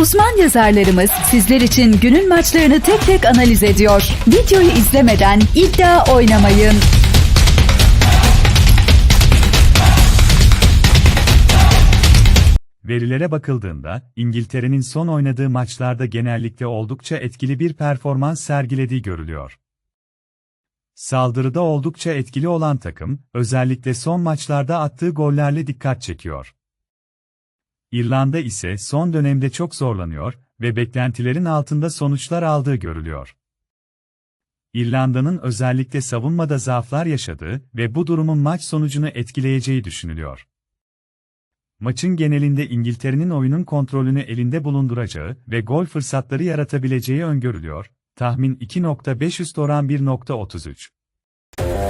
Uzman yazarlarımız sizler için günün maçlarını tek tek analiz ediyor. Videoyu izlemeden iddia oynamayın. Verilere bakıldığında, İngiltere'nin son oynadığı maçlarda genellikle oldukça etkili bir performans sergilediği görülüyor. Saldırıda oldukça etkili olan takım, özellikle son maçlarda attığı gollerle dikkat çekiyor. İrlanda ise son dönemde çok zorlanıyor ve beklentilerin altında sonuçlar aldığı görülüyor. İrlanda'nın özellikle savunmada zaaflar yaşadığı ve bu durumun maç sonucunu etkileyeceği düşünülüyor. Maçın genelinde İngiltere'nin oyunun kontrolünü elinde bulunduracağı ve gol fırsatları yaratabileceği öngörülüyor. Tahmin 2.5 üst oran 1.33.